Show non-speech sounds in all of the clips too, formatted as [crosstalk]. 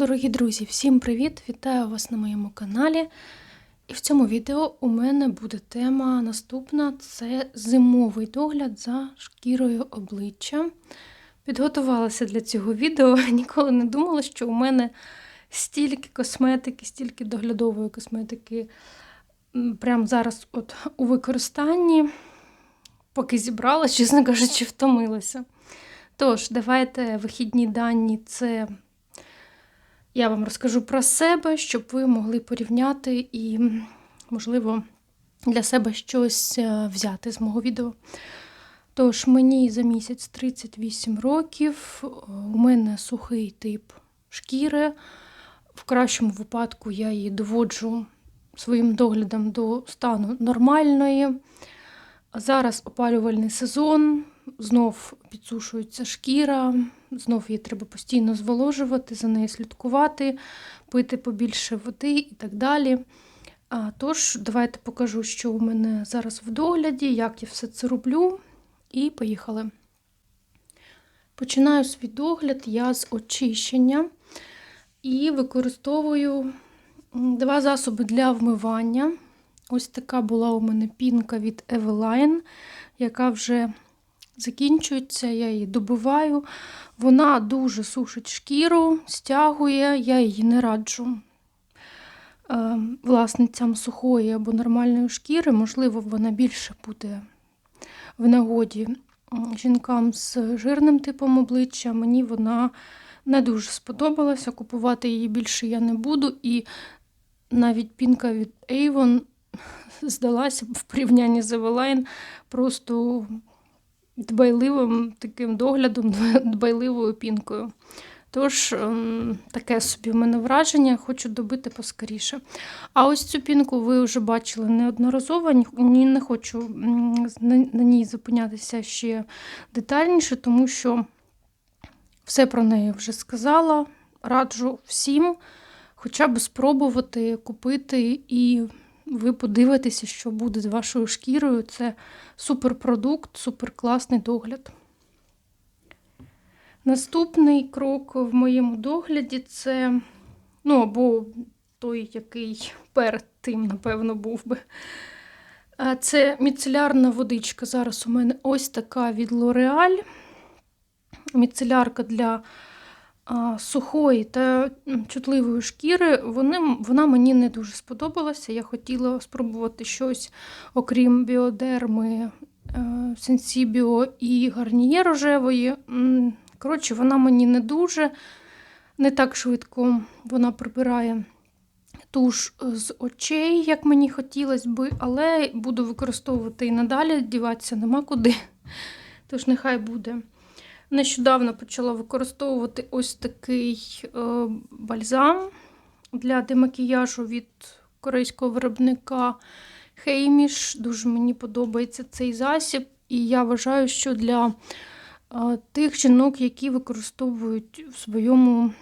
Дорогі друзі, всім привіт! Вітаю вас на моєму каналі. І в цьому відео у мене буде тема наступна це зимовий догляд за шкірою обличчя. Підготувалася для цього відео. [laughs] Ніколи не думала, що у мене стільки косметики, стільки доглядової косметики прямо зараз от у використанні. Поки зібрала, чесно кажучи, втомилася. Тож, давайте вихідні дані це я вам розкажу про себе, щоб ви могли порівняти і, можливо, для себе щось е, взяти з мого відео. Тож, мені за місяць 38 років, у мене сухий тип шкіри. В кращому випадку я її доводжу своїм доглядом до стану нормальної. Зараз опалювальний сезон, знов підсушується шкіра, знов її треба постійно зволожувати, за нею слідкувати, пити побільше води і так далі. А, Тож, давайте покажу, що у мене зараз в догляді, як я все це роблю, і поїхали. Починаю свій догляд я з очищення і використовую два засоби для вмивання. Ось така була у мене пінка від Eveline, яка вже закінчується, я її добиваю. Вона дуже сушить шкіру, стягує, я її не раджу е, власницям сухої або нормальної шкіри. Можливо, вона більше буде в нагоді жінкам з жирним типом обличчя. Мені вона не дуже сподобалася. Купувати її більше я не буду. І навіть пінка від Avon [laughs] здалася в порівнянні з Eveline просто дбайливим таким доглядом, дбайливою пінкою. Тож, ем, таке собі в мене враження, хочу добити поскоріше. А ось цю пінку ви вже бачили неодноразово, ні, не хочу на ній зупинятися ще детальніше, тому що все про неї вже сказала. Раджу всім хоча б спробувати купити і ви подивитеся, що буде з вашою шкірою. Це суперпродукт, суперкласний догляд. Наступний крок в моєму догляді це, ну, або той, який перед тим, напевно, був би. Це міцелярна водичка. Зараз у мене ось така від L'Oreal. Міцелярка для сухої та чутливої шкіри, вони, вона мені не дуже сподобалася. Я хотіла спробувати щось, окрім біодерми, е, сенсібіо і гарніє рожевої. Коротше, вона мені не дуже, не так швидко вона прибирає туш з очей, як мені хотілося би, але буду використовувати і надалі, діватися нема куди. Тож нехай буде. Нещодавно почала використовувати ось такий е, бальзам для демакіяжу від корейського виробника Хейміш. Дуже мені подобається цей засіб, і я вважаю, що для е, тих жінок, які використовують в своєму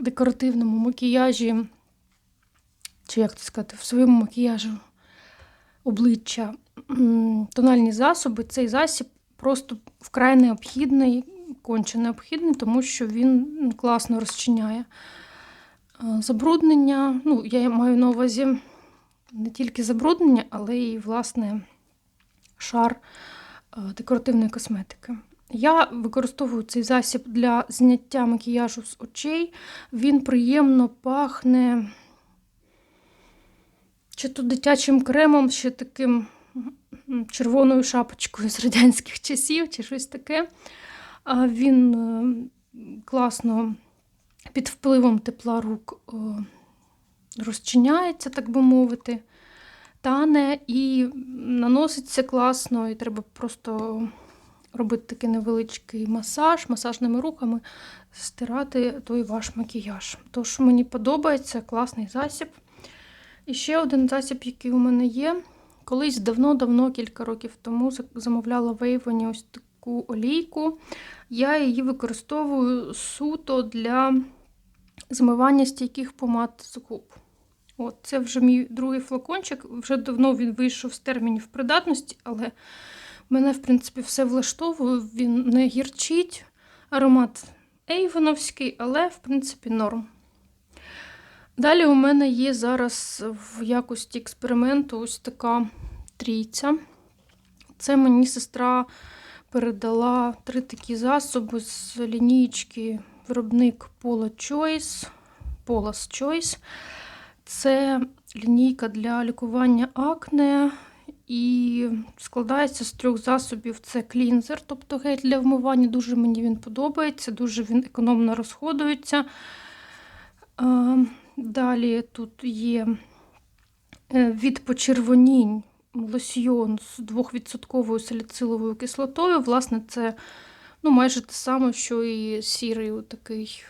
декоративному макіяжі, чи як це сказати, в своєму макіяжі обличчя тональні засоби, цей засіб просто вкрай необхідний конче необхідний, тому що він класно розчиняє е, забруднення. Ну, я маю на увазі не тільки забруднення, але й, власне, шар е, декоративної косметики. Я використовую цей засіб для зняття макіяжу з очей. Він приємно пахне чи то дитячим кремом, чи таким червоною шапочкою з радянських часів, чи щось таке. Він е, класно під впливом тепла рук е, розчиняється, так би мовити, тане і наноситься класно, і треба просто робити такий невеличкий масаж, масажними рухами стирати той ваш макіяж. Тож мені подобається класний засіб. І ще один засіб, який у мене є. Колись давно-давно, кілька років тому, замовляла в Ейвоні ось таку олійку. Я її використовую суто для змивання стійких помад з губ. От, Це вже мій другий флакончик. Вже давно він вийшов з термінів придатності, але мене, в принципі, все влаштовує, він не гірчить. Аромат ейвоновський, але, в принципі, норм. Далі у мене є зараз в якості експерименту ось така трійця. Це мені сестра передала три такі засоби з лінійки виробник Pola Choice. Paula's Choice. Це лінійка для лікування акне і складається з трьох засобів: це клінзер, тобто гель для вмивання. Дуже мені він подобається, дуже він економно розходується. Далі тут є е, від почервонінь лосьйон з 2% саліциловою кислотою. Власне, це ну, майже те саме, що і сірий такий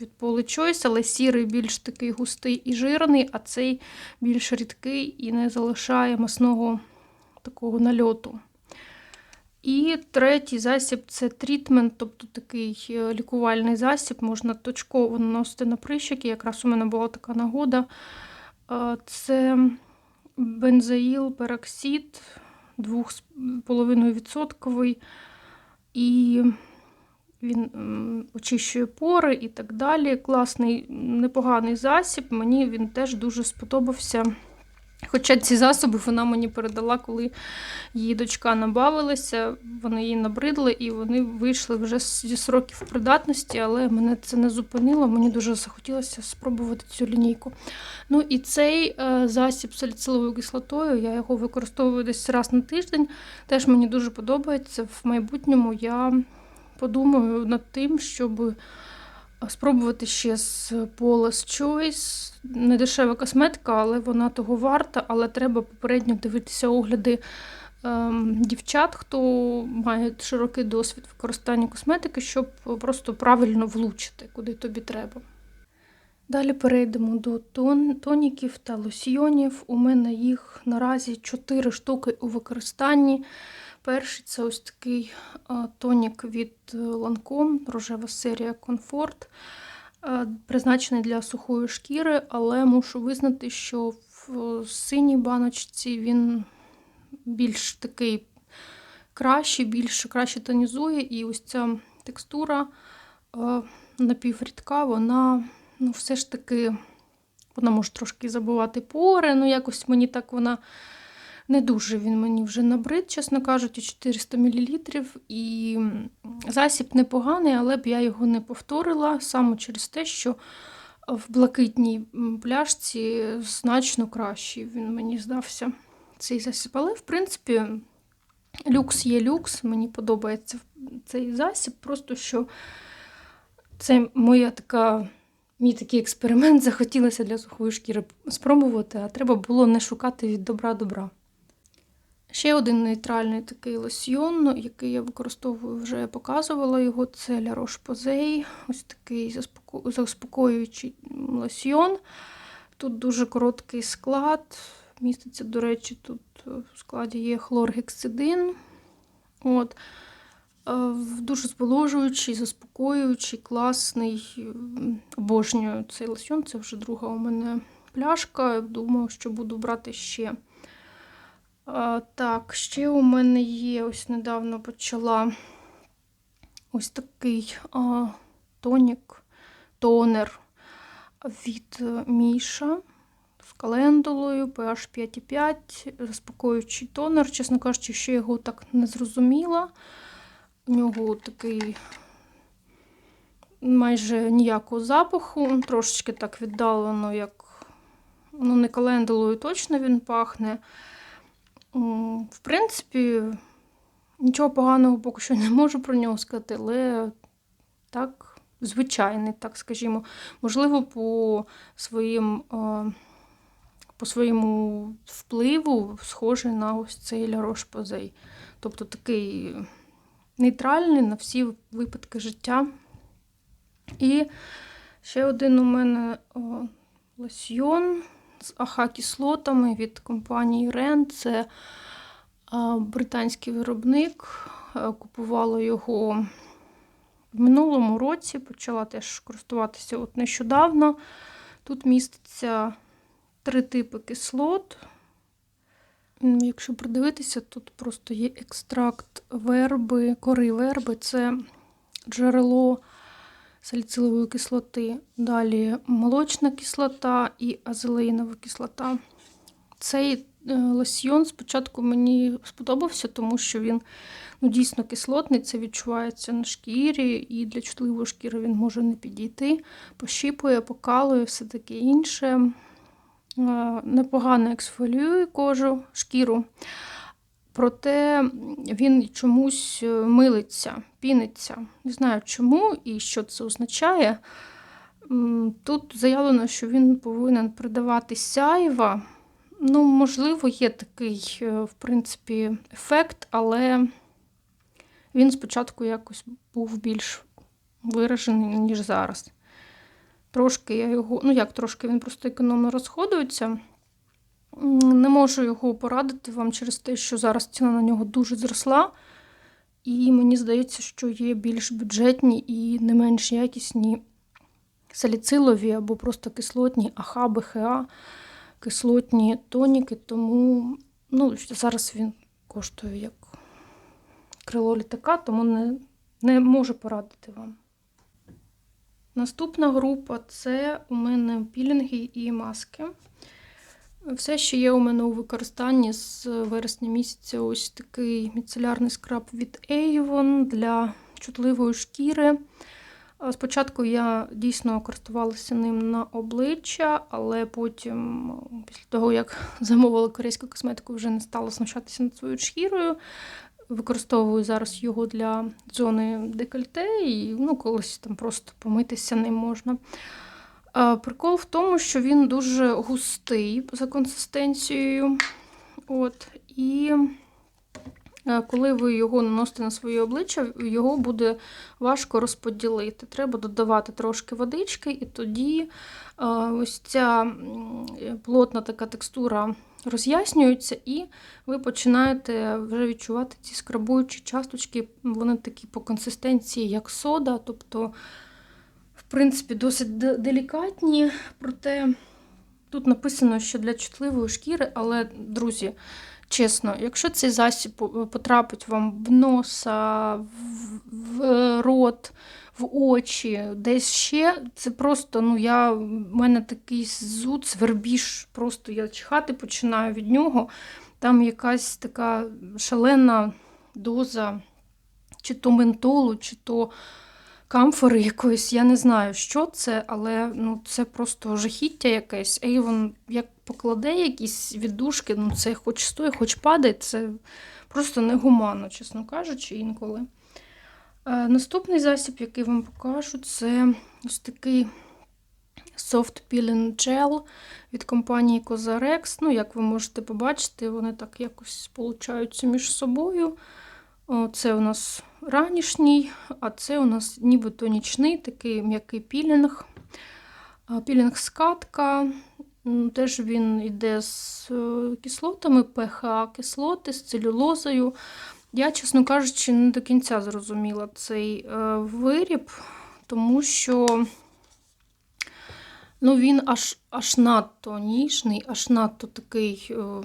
від Choice, але сірий більш такий густий і жирний, а цей більш рідкий і не залишає масного такого нальоту. І третій засіб це трітмент, тобто такий е, лікувальний засіб, можна точково наносити на прищики. Якраз у мене була така нагода. Е, Це бензоїл, пероксид 2,5%. І він очищує пори і так далі. Класний, непоганий засіб. Мені він теж дуже сподобався. Хоча ці засоби вона мені передала, коли її дочка набавилася, вони їй набридли і вони вийшли вже зі сроків придатності, але мене це не зупинило. Мені дуже захотілося спробувати цю лінійку. Ну і цей е, засіб саліциловою кислотою, я його використовую десь раз на тиждень. Теж мені дуже подобається. В майбутньому я подумаю над тим, щоб спробувати ще з Paula's Choice. Не дешева косметика, але вона того варта. Але треба попередньо дивитися огляди ем, дівчат, хто має широкий досвід використання косметики, щоб просто правильно влучити, куди тобі треба. Далі перейдемо до тон, тоніків та лосьйонів. У мене їх наразі 4 штуки у використанні. Перший це ось такий тонік від Lancome, рожева серія Comfort, призначений для сухої шкіри, але мушу визнати, що в синій баночці він більш такий кращий, більш краще тонізує, і ось ця текстура напіврідка, вона ну, все ж таки вона може трошки забувати пори, ну якось мені так вона. Не дуже він мені вже набрид, чесно кажучи, 400 мл. І засіб непоганий, але б я його не повторила саме через те, що в блакитній пляшці значно кращий він мені здався цей засіб. Але, в принципі, люкс є люкс, мені подобається цей засіб, просто що це моя така. Мій такий експеримент [laughs] захотілося для сухої шкіри спробувати, а треба було не шукати від добра добра. Ще один нейтральний такий лосьйон, який я використовую, вже я показувала його, це La Roche-Posay. Ось такий заспокоюючий лосьйон. Тут дуже короткий склад. Міститься, до речі, тут в складі є хлоргексидин. От. Е, дуже зволожуючий, заспокоюючий, класний. Обожнюю цей лосьйон. Це вже друга у мене пляшка. Думаю, що буду брати ще. Так, ще у мене є, ось недавно почала ось такий а, тонік, тонер від Міша з календулою, pH 5,5, заспокоюючий тонер. Чесно кажучи, ще його так не зрозуміла. У нього такий майже ніякого запаху, трошечки так віддалено, як ну, не календулою точно він пахне. В принципі, нічого поганого поки що не можу про нього сказати, але так, звичайний, так скажімо, можливо, по своїм, по своєму впливу схожий на ось цей Лярош Позей. Тобто такий нейтральний на всі випадки життя. І ще один у мене лосьйон з АХ-кислотами від компанії Ren. Це британський виробник. Купувала його в минулому році, почала теж користуватися от нещодавно. Тут міститься три типи кислот. Якщо придивитися, тут просто є екстракт верби, кори верби це джерело саліцилової кислоти. Далі молочна кислота і азелеїнова кислота. Цей е, лосьйон спочатку мені сподобався, тому що він ну, дійсно кислотний, це відчувається на шкірі, і для чутливої шкіри він може не підійти, пощіпує, покалує, все таке інше. Е, Непогано ексфоліює кожу, шкіру. Проте він чомусь е, милиться, піниться. Не знаю чому і що це означає. Тут заявлено, що він повинен придавати сяйва. Ну, можливо, є такий, е, в принципі, ефект, але він спочатку якось був більш виражений, ніж зараз. Трошки я його, ну як трошки, він просто економно розходується. Не можу його порадити вам через те, що зараз ціна на нього дуже зросла. І мені здається, що є більш бюджетні і не менш якісні саліцилові або просто кислотні АХ, БХА, кислотні тоніки. Тому ну, зараз він коштує як крило літака, тому не, не можу порадити вам. Наступна група це у мене пілінги і маски. Все, що є у мене у використанні з вересня місяця, ось такий міцелярний скраб від Avon для чутливої шкіри. Спочатку я дійсно користувалася ним на обличчя, але потім, після того, як [laughs] замовила корейську косметику, вже не стала знущатися над своєю шкірою. Використовую зараз його для зони декольте і ну, колись там просто помитися ним можна. Прикол в тому, що він дуже густий за консистенцією. От, і коли ви його наносите на своє обличчя, його буде важко розподілити. Треба додавати трошки водички, і тоді ось ця плотна така текстура роз'яснюється, і ви починаєте вже відчувати ці скрабуючі часточки. Вони такі по консистенції, як сода. тобто принципі, досить делікатні, проте тут написано, що для чутливої шкіри, але, друзі, чесно, якщо цей засіб потрапить вам в носа, в, рот, в очі, десь ще, це просто, ну, я, в мене такий зуд, свербіж, просто я чихати починаю від нього. Там якась така шалена доза чи то ментолу, чи то камфори якоїсь. Я не знаю, що це, але ну, це просто жахіття якесь. Avon як покладе якісь віддушки, ну це хоч стоїть, хоч падає, це просто негуманно, чесно кажучи, інколи. Е, наступний засіб, який вам покажу, це ось такий Soft Peeling Gel від компанії Cozarex. Ну, як ви можете побачити, вони так якось сполучаються між собою. О, Це у нас ранішній, а це у нас нібито нічний такий м'який пілінг. Пілінг скатка. Теж він йде з е, кислотами, ПХА кислоти, з целюлозою. Я, чесно кажучи, не до кінця зрозуміла цей е, виріб, тому що ну, він аж, аж надто ніжний, аж надто такий. е,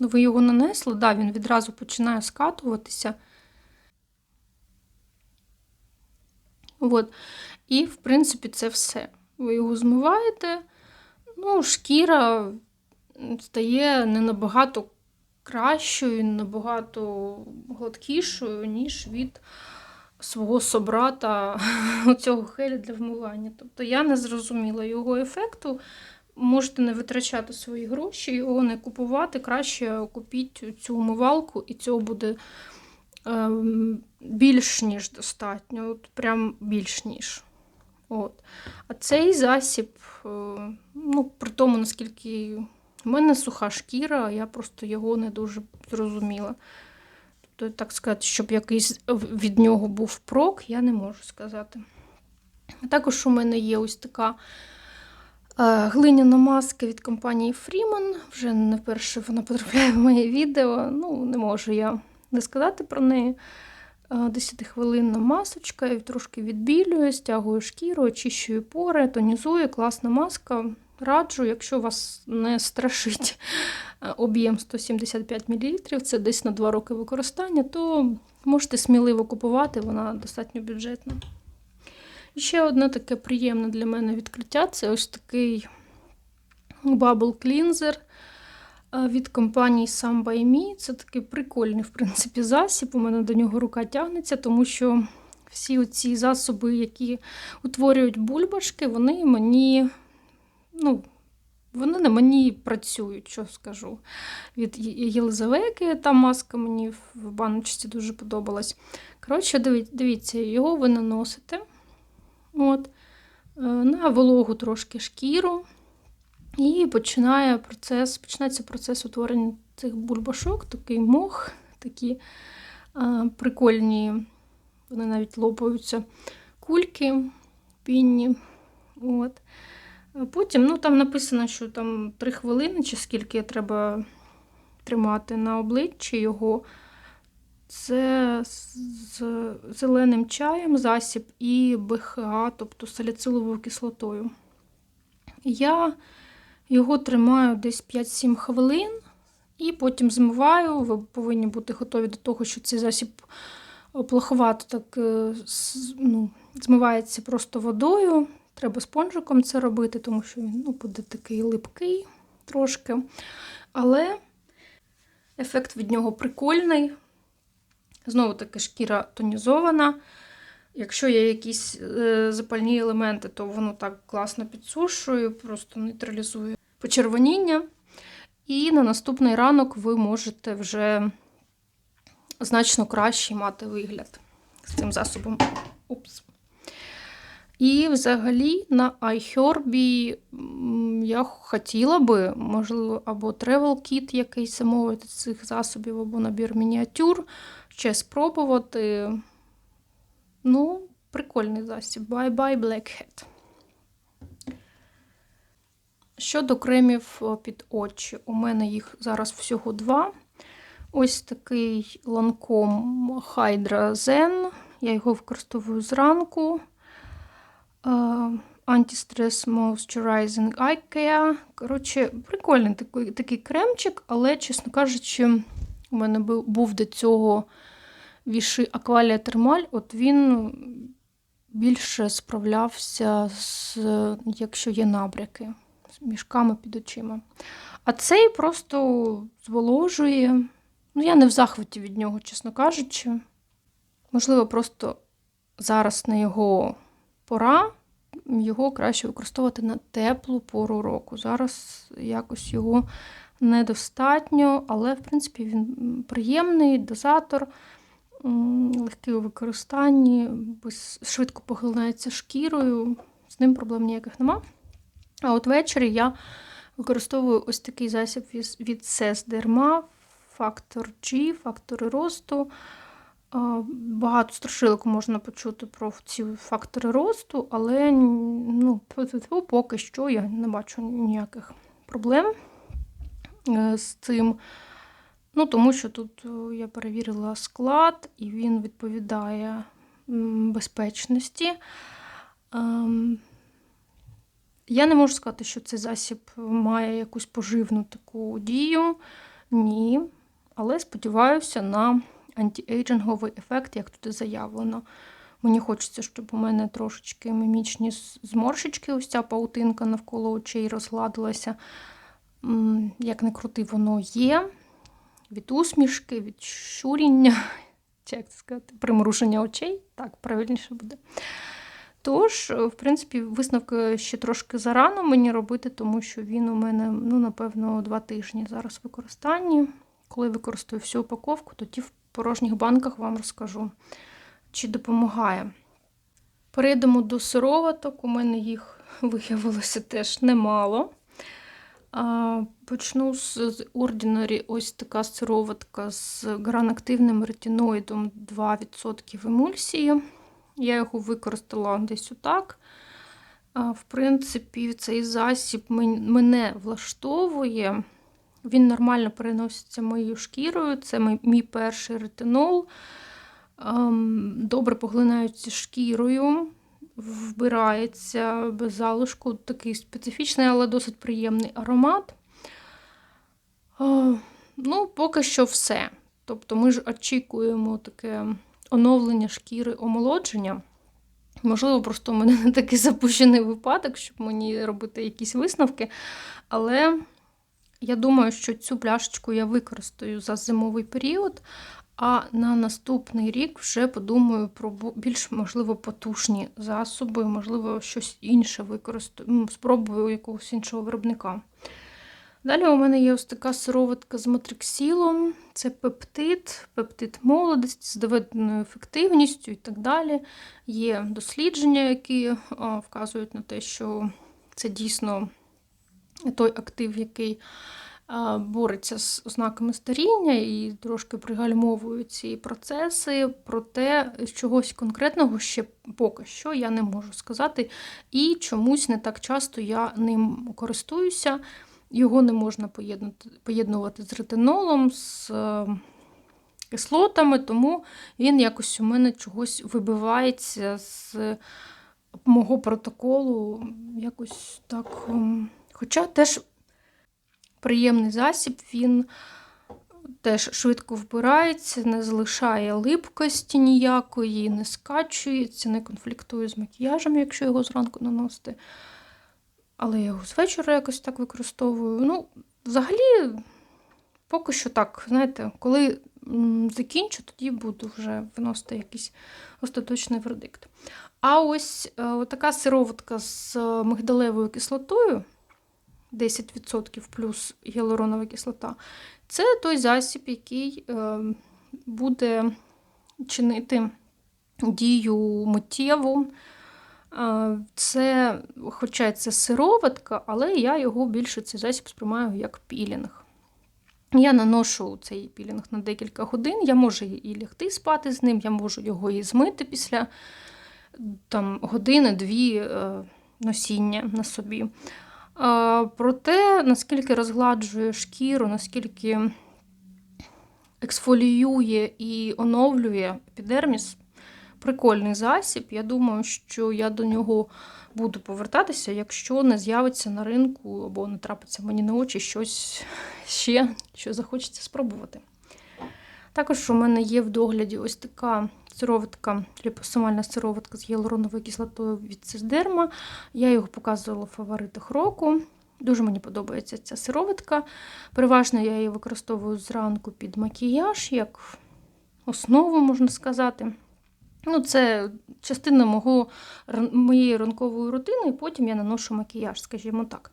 Ну, ви його нанесли, да, він відразу починає скатуватися. От. І, в принципі, це все. Ви його змиваєте, ну, шкіра стає не набагато кращою, не набагато гладкішою, ніж від свого собрата [laughs] цього геля для вмивання. Тобто я не зрозуміла його ефекту. Можете не витрачати свої гроші, його не купувати. Краще купіть цю умивалку, і цього буде більш ніж достатньо. От прям більш ніж. От. А цей засіб, е, ну, при тому, наскільки в мене суха шкіра, я просто його не дуже зрозуміла. Тобто, так сказати, щоб якийсь від нього був прок, я не можу сказати. Також у мене є ось така е, глиняна маска від компанії Freeman. Вже не вперше вона потрапляє в моє відео. Ну, не можу я не сказати про неї. Е, 10-хвилинна масочка, і трошки відбілює, стягує шкіру, очищує пори, тонізує, класна маска. Раджу, якщо вас не страшить е, об'єм 175 мл, це десь на 2 роки використання, то можете сміливо купувати, вона достатньо бюджетна. І ще одне таке приємне для мене відкриття це ось такий Bubble е, від компанії Some by Me. Це такий прикольний, в принципі, засіб. У мене до нього рука тягнеться, тому що всі ці засоби, які утворюють бульбашки, вони мені, ну, вони на мені працюють, що скажу. Від Єлизавети та маска мені в баночці дуже подобалась. Коротше, дивіться, його ви наносите от, е, на вологу трошки шкіру. І починає процес, починається процес утворення цих бульбашок, такий мох, такі а, прикольні, вони навіть лопаються кульки пінні. От. Потім ну, там написано, що там 3 хвилини, чи скільки треба тримати на обличчі його. Це з зеленим чаєм засіб і БХА, тобто саліциловою кислотою. Я його тримаю десь 5-7 хвилин і потім змиваю. Ви повинні бути готові до того, що цей засіб плоховато так е, ну, змивається просто водою. Треба спонжиком це робити, тому що він ну, буде такий липкий трошки. Але ефект від нього прикольний. Знову таки шкіра тонізована. Якщо є якісь е, запальні елементи, то воно так класно підсушує, просто нейтралізує почервоніння. І на наступний ранок ви можете вже значно кращий мати вигляд з цим засобом. Упс. І взагалі на iHerb я хотіла би, можливо, або travel kit якийсь замовити цих засобів, або набір мініатюр, ще спробувати. Ну, прикольний засіб. Bye-bye Blackhead. Щодо кремів під очі, у мене їх зараз всього два. Ось такий ланком Hydra Zen. Я його використовую зранку. Anti-Stress Moisturizing Eye Care. Коротше, прикольний такий такий кремчик, але, чесно кажучи, у мене був до цього віши Аквалія Термаль, от він більше справлявся з, якщо є набряки, мішками під очима. А цей просто зволожує. Ну, я не в захваті від нього, чесно кажучи. Можливо, просто зараз на його пора, його краще використовувати на теплу пору року. Зараз якось його недостатньо, але, в принципі, він приємний дозатор легкий у використанні, швидко поглинається шкірою, з ним проблем ніяких нема. А от ввечері я використовую ось такий засіб від SES Derma, фактор G, фактори росту. Багато страшилок можна почути про ці фактори росту, але ну, поки що я не бачу ніяких проблем е, з цим. Ну, Тому що тут е, я перевірила склад, і він відповідає безпечності. Я не можу сказати, що цей засіб має якусь поживну таку дію. Ні. Але сподіваюся на антиейджинговий ефект, як тут заявлено. Мені хочеться, щоб у мене трошечки мімічні зморшечки, ось ця паутинка навколо очей розгладилася. Як не крути, воно є від усмішки, від щуріння, [laughs] чи як це сказати, примрушення очей, так, правильніше буде. Тож, в принципі, висновки ще трошки зарано мені робити, тому що він у мене, ну, напевно, два тижні зараз в використанні. Коли використаю всю упаковку, тоді в порожніх банках вам розкажу, чи допомагає. Перейдемо до сироваток, у мене їх [laughs] виявилося теж немало. Почну з Ordinary ось така сироватка з гранактивним ретиноїдом 2% емульсії. Я його використала десь отак. В принципі, цей засіб мене влаштовує. Він нормально переноситься моєю шкірою. Це мій перший ретинол. Добре поглинається шкірою вбирається без залишку. Такий специфічний, але досить приємний аромат. Ну, поки що все. Тобто ми ж очікуємо таке оновлення шкіри омолодження. Можливо, просто у мене не [laughs] такий запущений випадок, щоб мені робити якісь висновки. Але я думаю, що цю пляшечку я використаю за зимовий період, а на наступний рік вже подумаю про більш, можливо, потужні засоби, можливо, щось інше використаю, спробую якогось іншого виробника. Далі у мене є ось така сироватка з матриксілом, це пептид, пептид молодості з доведеною ефективністю і так далі. Є дослідження, які вказують на те, що це дійсно той актив, який бореться з ознаками старіння і трошки пригальмовує ці процеси, проте чогось конкретного ще поки що я не можу сказати. І чомусь не так часто я ним користуюся. Його не можна поєднувати з ретинолом, з е, кислотами, тому він якось у мене чогось вибивається з мого протоколу. якось так. Ем, хоча теж приємний засіб, він теж швидко вбирається, не залишає липкості ніякої, не скачується, не конфліктує з макіяжем, якщо його зранку наносити. Але я його з вечора якось так використовую. Ну, взагалі, поки що так, знаєте, коли закінчу, тоді буду вже виносити якийсь остаточний вердикт. А ось е, така сироватка з мигдалевою кислотою. 10% плюс гіалуронова кислота, це той засіб, який е, буде чинити дію миттєву. Це, Хоча це сироватка, але я його більше цей засіб сприймаю як пілінг. Я наношу цей пілінг на декілька годин, я можу і лягти спати з ним, я можу його і змити після там, години-дві е, носіння на собі. Про те, наскільки розгладжує шкіру, наскільки ексфоліює і оновлює епідерміс, прикольний засіб. Я думаю, що я до нього буду повертатися, якщо не з'явиться на ринку або не трапиться мені на очі щось ще, що захочеться спробувати. Також у мене є в догляді ось така сироватка, ліпосомальна сироватка з гіалуроновою кислотою від Цисдерма. Я його показувала в фаворитах року. Дуже мені подобається ця сироватка. Переважно я її використовую зранку під макіяж, як основу, можна сказати. Ну, Це частина мого, моєї ранкової рутини, і потім я наношу макіяж, скажімо так.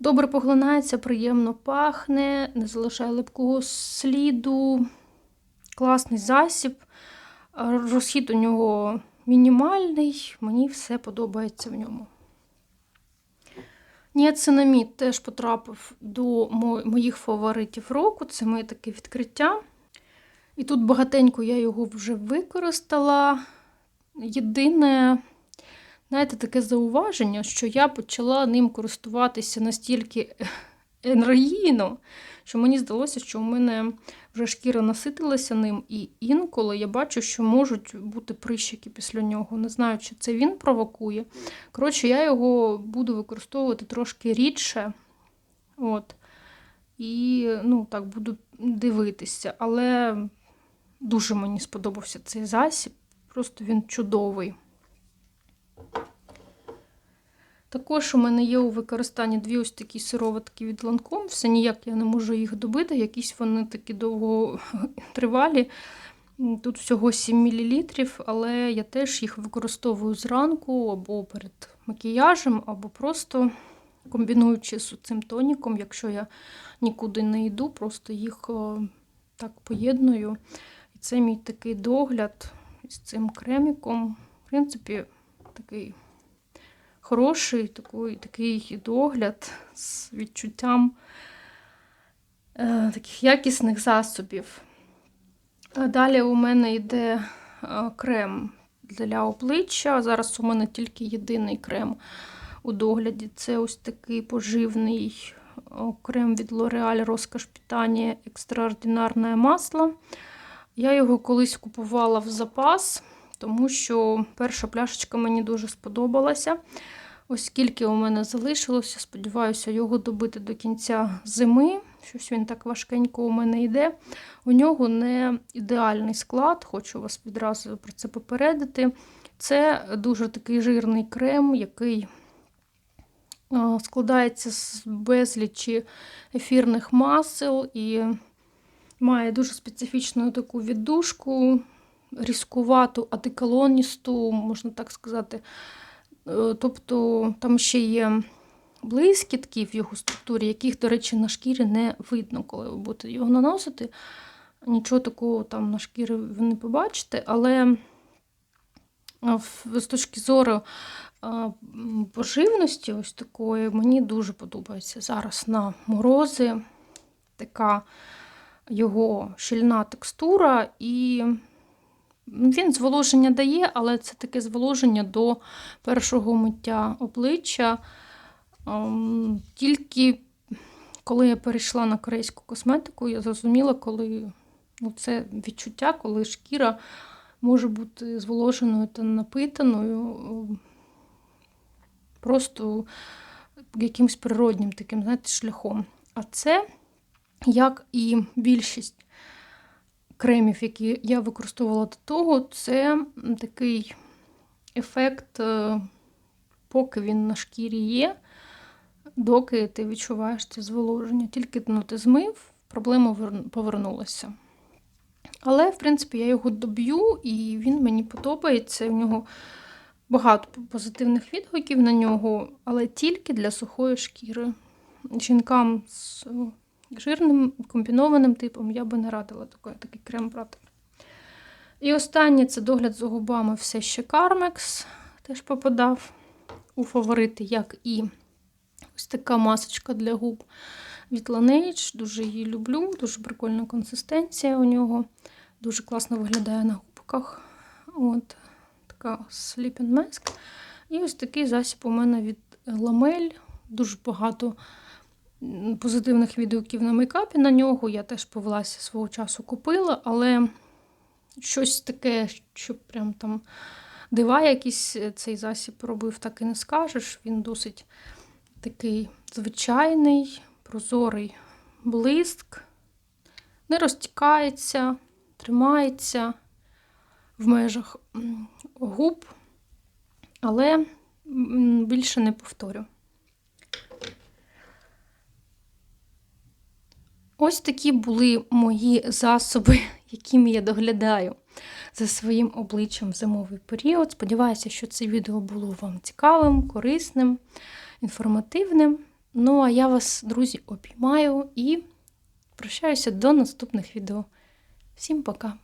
Добре поглинається, приємно пахне, не залишає липкого сліду, класний засіб. Розхід у нього мінімальний, мені все подобається в ньому. Ніацинамід теж потрапив до моїх фаворитів року, це моє таке відкриття. І тут багатенько я його вже використала. Єдине, знаєте, таке зауваження, що я почала ним користуватися настільки енергійно, що мені здалося, що у мене вже шкіра наситилася ним, і інколи я бачу, що можуть бути прищики після нього. Не знаю, чи це він провокує. Коротше, я його буду використовувати трошки рідше. От. І ну, так, буду дивитися. Але дуже мені сподобався цей засіб. Просто він чудовий. Також у мене є у використанні дві ось такі сироватки від ланком. Все ніяк я не можу їх добити, якісь вони такі довго тривалі. Тут всього 7 мл, але я теж їх використовую зранку або перед макіяжем, або просто комбінуючи з цим тоніком, якщо я нікуди не йду, просто їх так поєдную. Це мій такий догляд з цим креміком. В принципі, такий хороший такий, такий догляд з відчуттям е, таких якісних засобів. Далі у мене йде е, крем для обличчя. Зараз у мене тільки єдиний крем у догляді. Це ось такий поживний е, крем від L'Oreal Розкаш питання екстраординарне масло. Я його колись купувала в запас, тому що перша пляшечка мені дуже сподобалася. Ось скільки у мене залишилося, сподіваюся, його добити до кінця зими. Щось він так важкенько у мене йде. У нього не ідеальний склад, хочу вас відразу про це попередити. Це дуже такий жирний крем, який складається з безлічі ефірних масел і має дуже специфічну таку віддушку, різкувату, адеколоністу, можна так сказати. Е, Тобто там ще є блискітки в його структурі, яких, до речі, на шкірі не видно, коли ви будете його наносити. Нічого такого там на шкірі ви не побачите, але з точки зору поживності, ось такої, мені дуже подобається зараз на морози така його щільна текстура, і він зволоження дає, але це таке зволоження до першого миття обличчя. Ем, Тільки коли я перейшла на корейську косметику, я зрозуміла, коли ну, це відчуття, коли шкіра може бути зволоженою та напитаною е, просто якимось природнім таким, знаєте, шляхом. А це, як і більшість кремів, які я використовувала до того, це такий ефект, е, поки він на шкірі є, доки ти відчуваєш це зволоження. Тільки ну, ти змив, проблема повернулася. Але, в принципі, я його доб'ю, і він мені подобається. У нього багато позитивних відгуків на нього, але тільки для сухої шкіри. Жінкам з жирним комбінованим типом я би не радила такий, такий крем брати. І останнє це догляд за губами все ще Carmex. Теж попадав у фаворити, як і ось така масочка для губ від Laneige. Дуже її люблю, дуже прикольна консистенція у нього. Дуже класно виглядає на губках. От така Sleeping Mask. І ось такий засіб у мене від Ламель. Дуже багато позитивних відгуків на мейкапі на нього. Я теж повелася свого часу купила, але щось таке, що прям там дива якісь е, цей засіб робив, так і не скажеш. Він досить такий звичайний, прозорий блиск, не розтікається, тримається в межах губ, але більше не повторю. Ось такі були мої засоби, [laughs] якими я доглядаю за своїм обличчям в зимовий період. Сподіваюся, що це відео було вам цікавим, корисним, інформативним. Ну, а я вас, друзі, обіймаю і прощаюся до наступних відео. Всім пока!